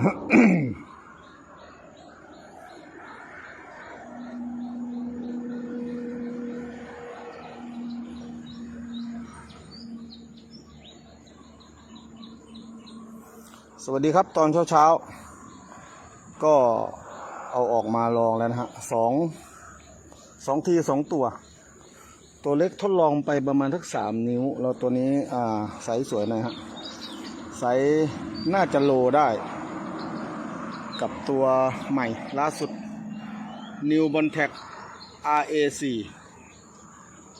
สวัสดีครับตอนเช้าเช้าก็เอาออกมาลองแล้วนะฮะสองสองทีสองตัว ตัวเล็กทดลองไปประมาณทักสามนิ้ว แล้วตัวนี้อ่าไซส์สวยหน่อยฮะไซส์น่าจะโลได้ กับตัวใหม่ล่าสุด New b o n t e c RA4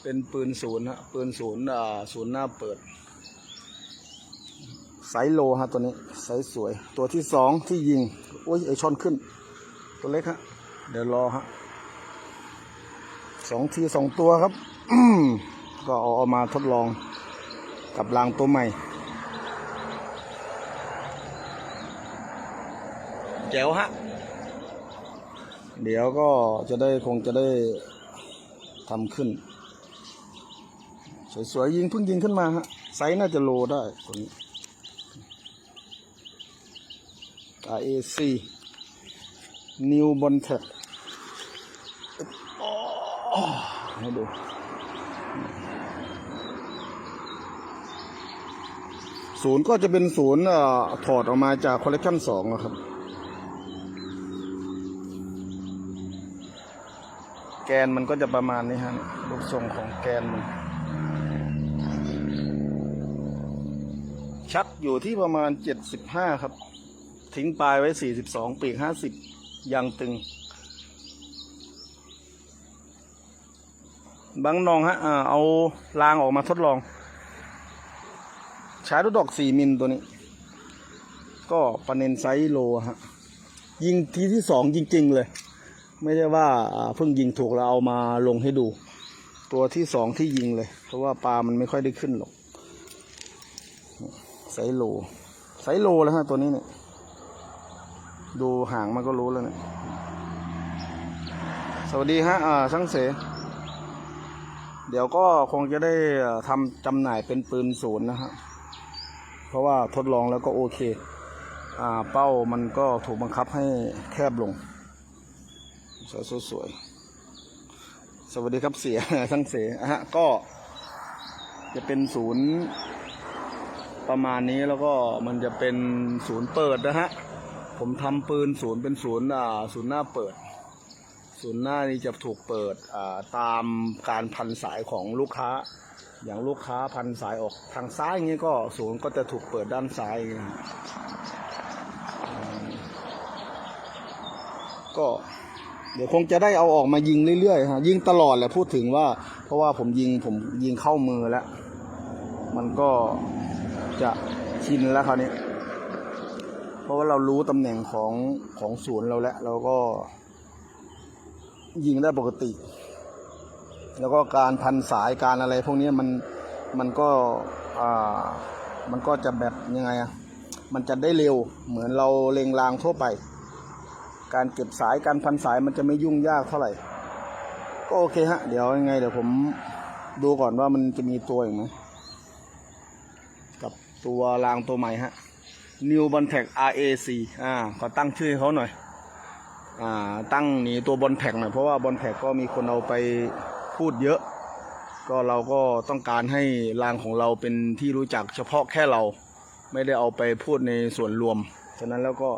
เป็นปืนศูนย์ฮะปืนศูนย์อ่าศูนย์หน้าเปิดไซโลฮะตัวนี้ไซส์สวย ตัวที่สองที่ยิงโอ้ยไอชอนขึ้น ตัวเล็กฮะเดี๋ยวรอฮะสองทีสองตัวครับก็เอาเอามาทดลองกับรางตัวใหม่ แจ๋วฮะ เดี๋ยวก็จะได้คงจะได้ทำขึ้น สวยๆยิงเพิ่งยิงขึ้นมาฮะ ไซส์น่าจะโลได้ตัวนี้ RAC New b o n t e c ให้ดูศูนย์ก็จะเป็นศูนย์ถอดออกมาจากคอลเลกชันสองนะครับ แกนมันก็จะประมาณนี้ฮะรูปทรงของแกนมันชักอยู่ที่ประมาณ 75 ครับ ทิ้งปลายไว้ 42 ปีก 50ยังตึง บางนองฮะเอารางออกมาทดลอง ใช้ลูกดอก 4 มิลตัวนี้ ก็ประเน็นไซส์โลฮะ ยิงทีที่สองจริง ๆ เลย ไม่ใช่ว่าเพิ่งยิงถูกแล้วเอามาลงให้ดู ตัวที่สองที่ยิงเลย เพราะว่าปลามันไม่ค่อยได้ขึ้นหรอกไซโลไซโลแล้วฮะตัวนี้เนี่ย ดูหางมันก็รู้แล้วเนี่ย สวัสดีฮะอ่าช่างเส เดี๋ยวก็คงจะได้ทำจำหน่ายเป็นปืนศูนย์นะฮะเพราะว่าทดลองแล้วก็โอเค อ่าเป้ามันก็ถูกบังคับให้แคบลง สวยสวยสวัสดีครับเสียช่างเสอะฮะก็จะเป็นศูนย์ประมาณนี้แล้วก็มันจะเป็นศูนย์เปิดนะฮะ ผมทำปืนศูนย์เป็นศูนย์อ่าศูนย์หน้าเปิด ศูนย์หน้านี่จะถูกเปิดอ่าตามการพันสายของลูกค้า อย่างลูกค้าพันสายออกทางซ้ายอย่างนี้ก็ศูนย์ก็จะถูกเปิดด้านซ้าย ก็ เดี๋ยวคงจะได้เอาออกมายิงเรื่อยๆฮะยิงตลอดแหละพูดถึงว่า เพราะว่าผมยิงผมยิงเข้ามือแล้ว มันก็จะชินแล้วคราวนี้ เพราะว่าเรารู้ตำแหน่งของของศูนย์เราแล้วเราก็ ยิงได้ปกติ แล้วก็การพันสายการอะไร พวกนี้มันมันก็อ่ามันก็จะแบบยังไงอะมันจะได้เร็วเหมือนเราเล็งรางทั่วไป การเก็บสายการพันสายมันจะไม่ยุ่งยากเท่าไหร่ ก็โอเคฮะ เดี๋ยวยังไง เดี๋ยวผมดูก่อนว่ามันจะมีตัวอีกไหมกับตัวรางตัวใหม่ฮะ New b o n t e c RAC อ่าขอตั้งชื่อให้เขาหน่อย อ่า ตั้งหนีตัวบอลแท็กหน่อยเพราะว่าบอลแท็กก็มีคนเอาไปพูดเยอะ ก็เราก็ต้องการให้รางของเราเป็นที่รู้จักเฉพาะแค่เรา ไม่ได้เอาไปพูดในส่วนรวม ฉะนั้นแล้วก็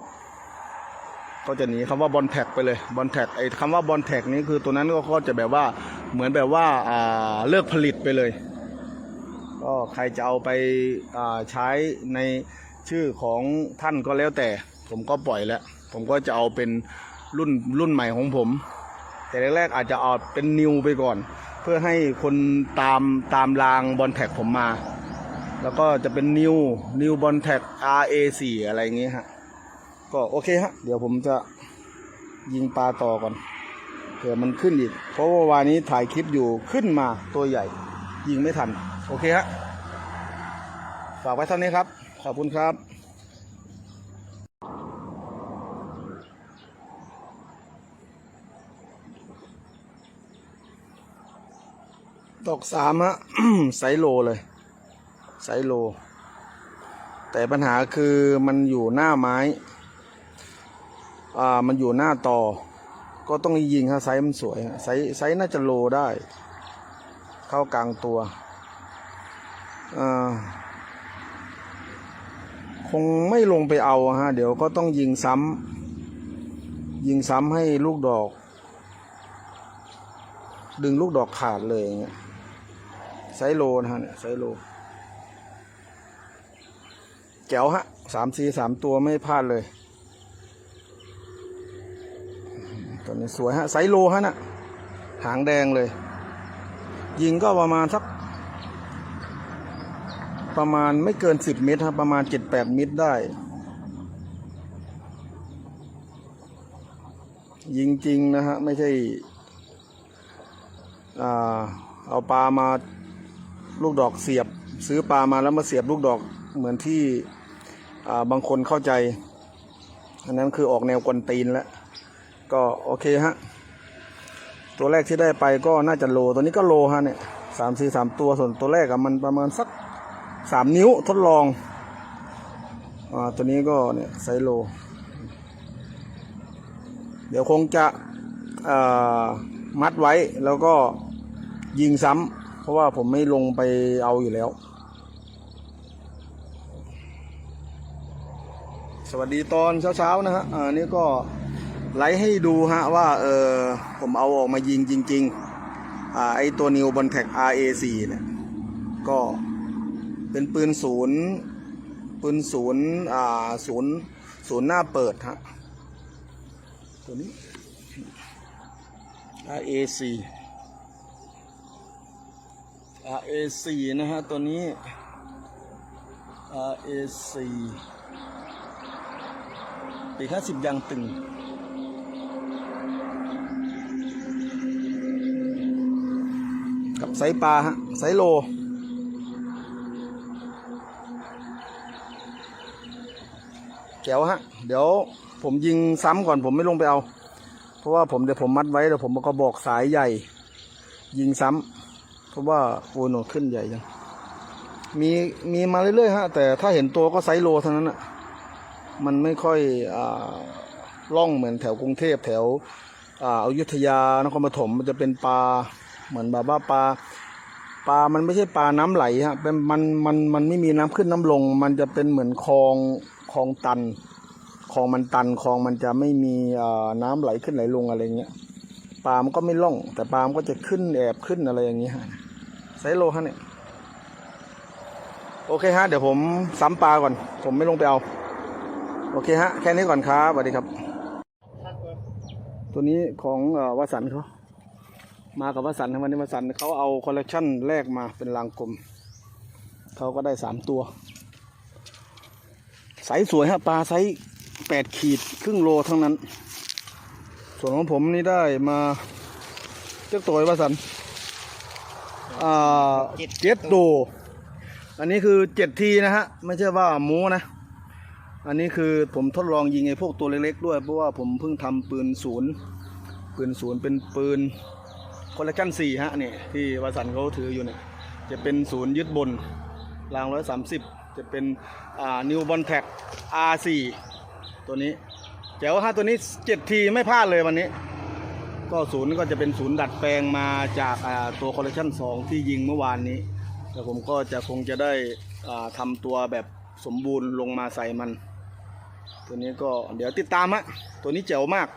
ก็จะหนีคำว่าบอลแท็กไปเลยบอลแท็กไอ้คำว่าบอลแท็กนี้คือตัวนั้นก็จะแบบว่าเหมือนแบบว่าอ่าเลิกผลิตไปเลย ก็ใครจะเอาไปอ่าใช้ในชื่อของท่านก็แล้วแต่ ผมก็ปล่อยแล้ว ผมก็จะเอาเป็นรุ่นรุ่นใหม่ของผม แต่แรกๆอาจจะเอาเป็นนิวไปก่อน เพื่อให้คนตามตามรางบอลแท็กผมมา แล้วก็จะเป็นนิวนิวบอลแท็ก RA4 อะไรอย่างเงี้ยฮะ ก็โอเคฮะ เดี๋ยวผมจะยิงปลาต่อก่อนเผื่อมันขึ้นอีก เพราะว่าวานนี้ถ่ายคลิปอยู่ขึ้นมาตัวใหญ่ ยิงไม่ทัน โอเคฮะ ฝากไว้เท่านี้ครับ ขอบคุณครับตกสามฮะไซโลเลย ไซโล แต่ปัญหาคือมันอยู่หน้าไม้ อ่ามันอยู่หน้าต่อ ก็ต้องยิงฮะไซส์มันสวยฮะไซส์ไซส์น่าจะโลได้ เข้ากลางตัวอ่าคงไม่ลงไปเอาฮะเดี๋ยวก็ต้องยิงซ้ำยิงซ้ำให้ลูกดอก ดึงลูกดอกขาดเลยอย่างเงี้ยไซโลนะฮะเนี่ยไซโลแจ๋วฮะสามสีสามตัวไม่พลาดเลย ตัว นี้สวยฮะไซโลฮะน่ะหางแดงเลย ยิงก็ประมาณสัก ประมาณไม่เกินสิบเมตรครับประมาณเจ็ดแปดเมตรได้ ยิงจริงนะฮะ ไม่ใช่เอาปลามาลูกดอกเสียบ ซื้อปลามาแล้วมาเสียบลูกดอกเหมือนที่บางคนเข้าใจ อันนั้นคือออกแนวกวนตีนแล้ว ก็โอเคฮะ ตัวแรกที่ได้ไปก็น่าจะโล ตัวนี้ก็โลฮะเนี่ยสามสี่สามตัวส่วนตัวแรกอะมันประมาณสักสามนิ้วทดลองอ่าตัวนี้ก็เนี่ยไซโล เดี๋ยวคงจะมัดไว้แล้วก็ยิงซ้ำเพราะว่าผมไม่ลงไปเอาอยู่แล้ว สวัสดีตอนเช้าๆนะฮะอ่านี่ก็ ไลฟ์ให้ดูฮะว่าเออผมเอาออกมายิงจริงๆอ่าไอตัวนิวบอลแท็ก RA4 เนี่ยก็เป็นปืนศูนย์ปืนศูนย์อ่าศูนย์ศูนย์หน้าเปิดฮะตัวนี้ RA4 RA4 นะฮะตัวนี้ RA4 ปีห้าสิบยางตึง กับไซปลาฮะไซโล แก้วฮะ เดี๋ยวผมยิงซ้ำก่อนผมไม่ลงไปเอา เพราะว่าผมเดี๋ยวผมมัดไว้เดี๋ยวผมก็บอกสายใหญ่ ยิงซ้ำเพราะว่าโอโหขึ้นใหญ่จังมีมีมาเรื่อยๆฮะ แต่ถ้าเห็นตัวก็ไซโลเท่านั้นอะมันไม่ค่อยอ่าล่องเหมือนแถวกรุงเทพแถวอ่าอยุธยานครปฐมมันจะเป็นปลา เหมือนแบบว่าปลาปลา มันไม่ใช่ปลาน้ำไหลฮะเป็นมันมันมันไม่มีน้ำขึ้นน้ำลง มันจะเป็นเหมือนคลองคลองตันคลองมันตันคลองมันจะไม่มีอ่าน้ำไหลขึ้นไหลลงอะไรเงี้ยปลา มันก็ไม่ล่อง แต่ปลา มันก็จะขึ้นแอบขึ้นอะไรอย่างเงี้ยไซโลฮะเนี่ยโอเคฮะ เดี๋ยวผมซ้ำปลาก่อน ผมไม่ลงไปเอา โอเคฮะ แค่นี้ก่อนครับสวัสดีครับ ตัวนี้ของอวสันเขา มากับวสันต์นวันนี้วสันเขาเอาคอลเลกชันแรกมาเป็นรางกลมเขาก็ได้สามตัวไซส์สวยฮะปลาไซส์แปดขีดครึ่งโลทั้งนั้น ส่วนของผมนี่ได้มาเจ้าตัววสันอ่าเจ็ดโดอันนี้คือเจ็ดทีนะฮะ ไม่ใช่ว่าหมูนะ อันนี้คือผมทดลองยิงไอ้พวกตัวเล็กๆด้วย เพราะว่าผมเพิ่งทำปืนศูนย์ปืนศูนย์เป็นปืน คอลเลคชันสี่ฮะนี่ที่วสันเขาถืออยู่เนี่ยจะเป็นศูนย์ยึดบนรางร้อยสามสิบจะเป็นอ่านิวบอลแท็ก R4 ตัวนี้แจ๋วฮะตัวนี้เจ็ดทีไม่พลาดเลยวันนี้ ก็ศูนย์ก็จะเป็นศูนย์ดัดแปลงมาจากอ่าตัวคอลเลคชันสองที่ยิงเมื่อวานนี้ แต่ผมก็จะคงจะได้อ่าทำตัวแบบสมบูรณ์ลงมาใส่มัน ตัวนี้ก็เดี๋ยวติดตามฮะตัวนี้เจ๋วมาก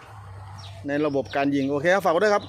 ในระบบการยิง โอเคครับฝากไว้ด้วยครับ